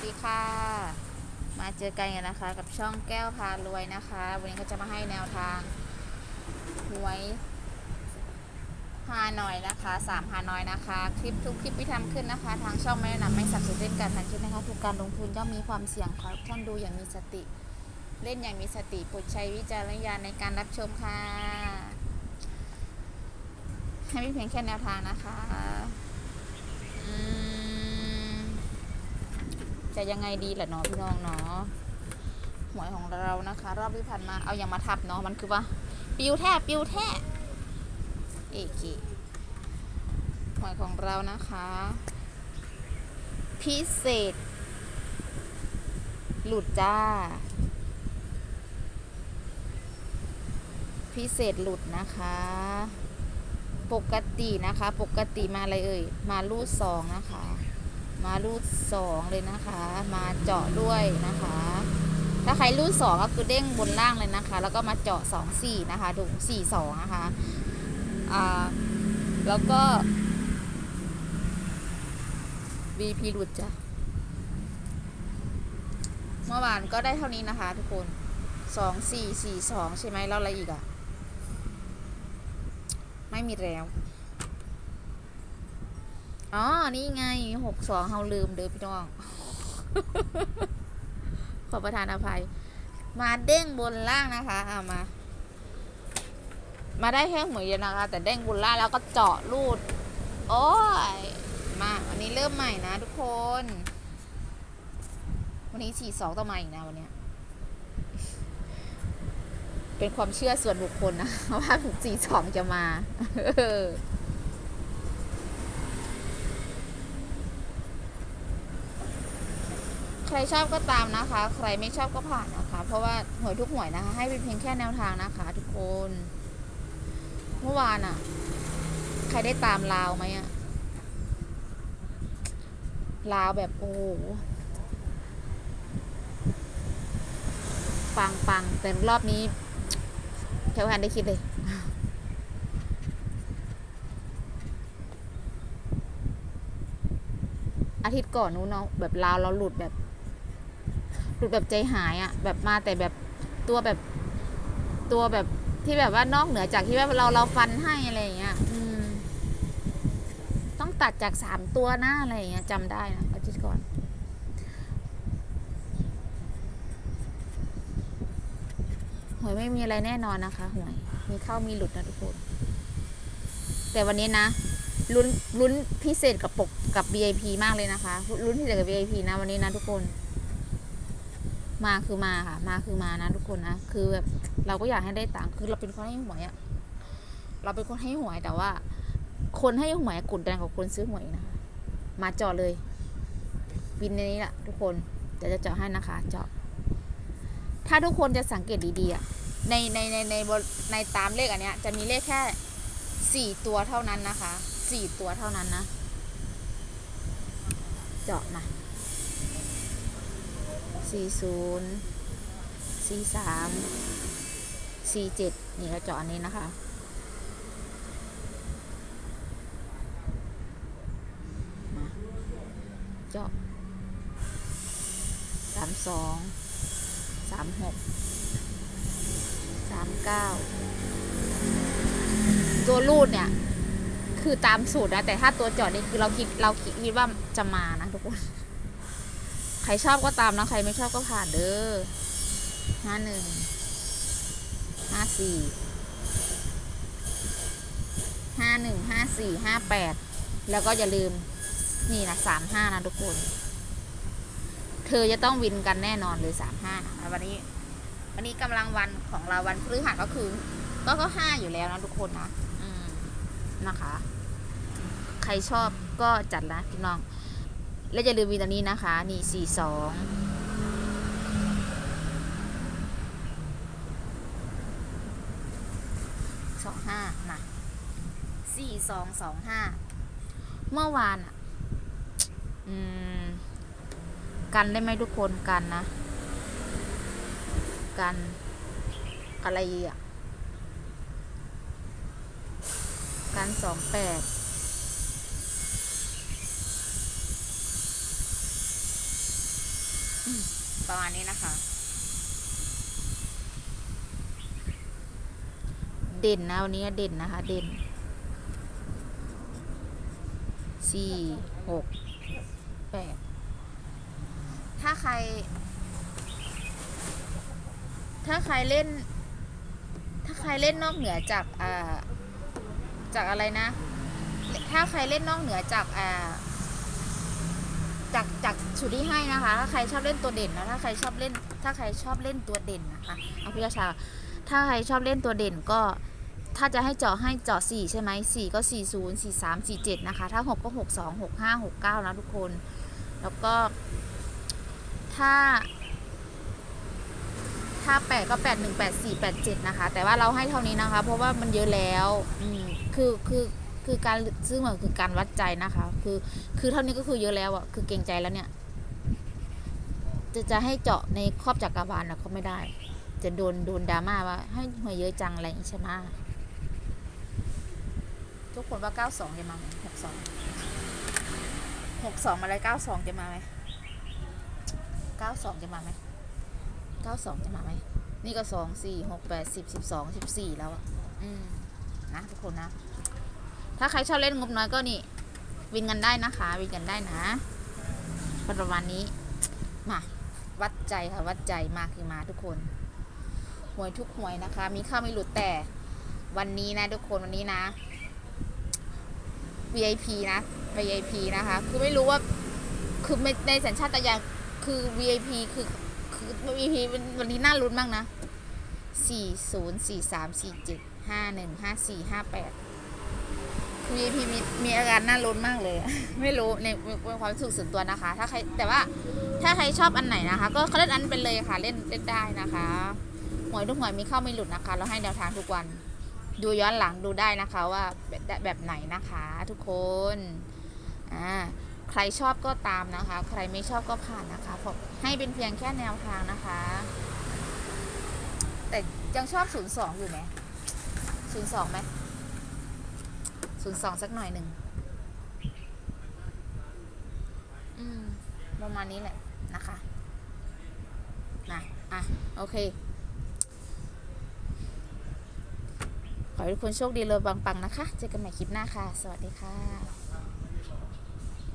สดีค่ะ มาเจอกันกันนะคะ กับช่องแก้วพารวยนะคะ วันนี้ก็จะมาให้แนวทางหวยฮานอยนะคะสามฮานอยนะคะ คลิปทุกคลิปที่ทำขึ้นนะคะ ทางช่องไม่แนะนำไม่สับสนเล่นการพนันชุดนะคะทุกการลงทุนย่อมมีความเสี่ยงขอท่านดูอย่างมีสติ เล่นอย่างมีสติโปรดใช้วิจารณญาณในการรับชมค่ะ ให้เพียงแค่แนวทางนะคะ อืม จะยังไงดีแหละเนาะพี่น้องเนาะหวยของเรานะคะ รอบที่ผ่านมาเอาอย่างมาทับเนาะมันคือว่า ปิวแท้ปิวแท้เอเคหวยของเรานะคะ พิเศษ หลุดจ้า พิเศษหลุดนะคะปกตินะคะ ปกติมาอะไรเอ่ย มารูดสองนะคะ มารูดสองเลยนะคะ มาเจาะด้วยนะคะ ถ้าใครรูดสองก็คือเด้งบนล่างเลยนะคะ แล้วก็มาเจาะสองสี่นะคะดูสี่สองนะคะอ่าแล้วก็ BP หลุดจ้ะเมื่อวานก็ได้เท่านี้นะคะทุกคนสองสี่สี่สองใช่ไหมแล้วอะไรอีกอะ่ะ ไม่มีแล้ว อ๋อ นี่ไงหกสองเฮาลืมเด้อพี่น้อง ขอประทานอภัย มาเด้งบนล่างนะคะอ่ามา มาได้แค่หมวยเดียวนะคะ แต่เด้งบนล่างแล้วก็เจาะรูด โอ้ย มาวันนี้เริ่มใหม่นะทุกคน วันนี้สี่สองต่อมาอีกนะวันเนี้ยเป็นความเชื่อส่วนบุคคลนะ ว่าสี่สองจะมา ใครชอบก็ตามนะคะ ใครไม่ชอบก็ผ่านนะคะ เพราะว่าหวยทุกหวยนะคะ ให้เป็นเพียงแค่แนวทางนะคะ ทุกคน เมื่อวานอะใครได้ตามลาวไหมอะลาวแบบโอ้โหปังปังแต่รอบนี้แค่พันได้คิดเลย อาทิตย์ก่อนนู้นเนาะแบบลาวเราหลุดแบบ หลุดแบบใจหายอะ่ะ แบบมาแต่แบบตัวแบบตัวแบบที่แบบว่านอกเหนือจากที่ว่าเราเราฟันให้อะไรอย่างเงี้ย อืม ต้องตัดจากสามตัวหน้าอะไรอย่างเงี้ยจำได้นะอาทิตย์ก่อนหวยไม่มีอะไรแน่นอนนะคะหวย มีเข้ามีหลุดนะทุกคน แต่วันนี้นะลุ้นลุ้นพิเศษกับปกกับ VIP มากเลยนะคะลุ้นพิเศษกับ VIP นะวันนี้นะทุกคน มาคือมาค่ะ มาคือมานะทุกคนนะ คือแบบเราก็อยากให้ได้ตังค์คือเราเป็นคนให้หวยอะเราเป็นคนให้หวยแต่ว่า คนให้หวยกดดันกว่าคนซื้อหวยนะคะมาเจาะเลยบินในนี้แหละทุกคนเดี๋ยวจะเจาะให้นะคะ เจาะ ถ้าทุกคนจะสังเกตดีๆอะในในในในในตามเลขอันเนี้ย จะมีเลขแค่สี่ตัวเท่านั้นนะคะสี่ตัวเท่านั้นนะ เจาะมา สี่ศูนย์สี่สามสี่เจ็ดนี่เราเจาะอันนี้นะคะมาเจาะสามสองสามหกสามเก้าตัวรูดเนี่ย คือตามสูตรนะ แต่ถ้าตัวจอดนี่คือเราคิดเราคิดว่าจะมานะทุกคน ใครชอบก็ตามนะ ใครไม่ชอบก็ผ่านเด้อห้าหนึ่งห้าสี่ห้าหนึ่งห้าสี่ห้าแปดแล้วก็อย่าลืมนี่นะสามห้านะทุกคน เธอจะต้องวินกันแน่นอนเลยสามห้านะวันนี้ วันนี้กำลังวันของเราวันพฤหัสก็คือ ก็ก็ห้าอยู่แล้วนะทุกคนนะ อืมนะคะ ใครชอบก็จัดนะพี่น้อง และอย่าลืมวินตัวนี้นะคะ นี่สี่สองสองห้านะสี่สองสองห้าเมื่อวานอะอืมกันได้ไหมทุกคนกันนะ กันอะไรอะ กันสองแปด อืม ประมาณนี้นะคะ เด่นนะวันนี้เด่นนะคะ เด่นสี่หกแปดถ้าใคร ถ้าใครเล่น ถ้าใครเล่นนอกเหนือจากอ่าจากอะไรนะ ถ้าใครเล่นนอกเหนือจากอ่า จากจากชุดที่ให้นะคะถ้าใครชอบเล่นตัวเด่นนะถ้าใครชอบเล่น ถ้าใครชอบเล่นตัวเด่นนะคะเอาพี่กระชาถ้าใครชอบเล่นตัวเด่นก็ถ้าจะให้เจาะให้เจาะสี่ใช่ไหมสี่ก็สี่ศูนย์สี่สามสี่เจ็ดนะคะ ถ้าหกก็หกสองหกห้าหกเก้านะทุกคน แล้วก็ ถ้า ถ้าแปดก็แปดหนึ่งแปดสี่แปดเจ็ดนะคะ แต่ว่าเราให้เท่านี้นะคะ เพราะว่ามันเยอะแล้ว อืม คือ คือ คือการซึ่งเหมือนคือการวัดใจนะคะ คือคือเท่านี้ก็คือเยอะแล้วอะคือเกรงใจแล้วเนี่ย จะจะให้เจาะในครอบจักรวาลนะเขาไม่ได้ จะโดนโดนดราม่าว่า ให้หวยเยอะจังอะไรอย่างนี้ใช่ไหมทุกคนว่า92จะมาไหม62 62มาเลย92จะมาไหม92จะมาไหม92จะมาไหมนี่ก็2 4 6 8 10 12 14แล้วอะ อืม นะทุกคนนะ ถ้าใครชอบเล่นงบน้อยก็นี่ วินกันได้นะคะ วินกันได้นะ ประมาณนี้ มา วัดใจค่ะ วัดใจมาคือมาทุกคนหวยทุกหวยนะคะ มีเข้าไม่หลุดแต่วันนี้นะทุกคนวันนี้นะ VIP นะ VIP นะคะ คือไม่รู้ว่าคือในในสัญชาตญาณคือ VIP คือคือ VIP วันนี้น่าลุ้นมากนะสี่ศูนย์สี่สา มสี่เจ็ดห้าหนึ่งห้าสี่มีมีอาการน่าลุ้นมากเลย ไม่รู้ในในความรู้สึกส่วนตัวนะคะ ถ้าใครแต่ว่าถ้าใครชอบอันไหนนะคะ ก็เล่นอันเป็นเลยค่ะ เล่นเล่นได้นะคะหวยทุกหวยมีเข้าไม่หลุดนะคะ เราให้แนวทางทุกวัน ดูย้อนหลังดูได้นะคะว่าแบบแบบไหนนะคะ ทุกคนอ่าใครชอบก็ตามนะคะ ใครไม่ชอบก็ผ่านนะคะผมให้เป็นเพียงแค่แนวทางนะคะ แต่ยังชอบ 02 อยู่ไหม02ไหม 02สักหน่อยหนึ่งอืมประมาณนี้แหละนะคะนะอะ โอเค ขอให้ทุกคนโชคดีเลยปังๆนะคะ เจอกันใหม่คลิปหน้าค่ะ สวัสดีค่ะ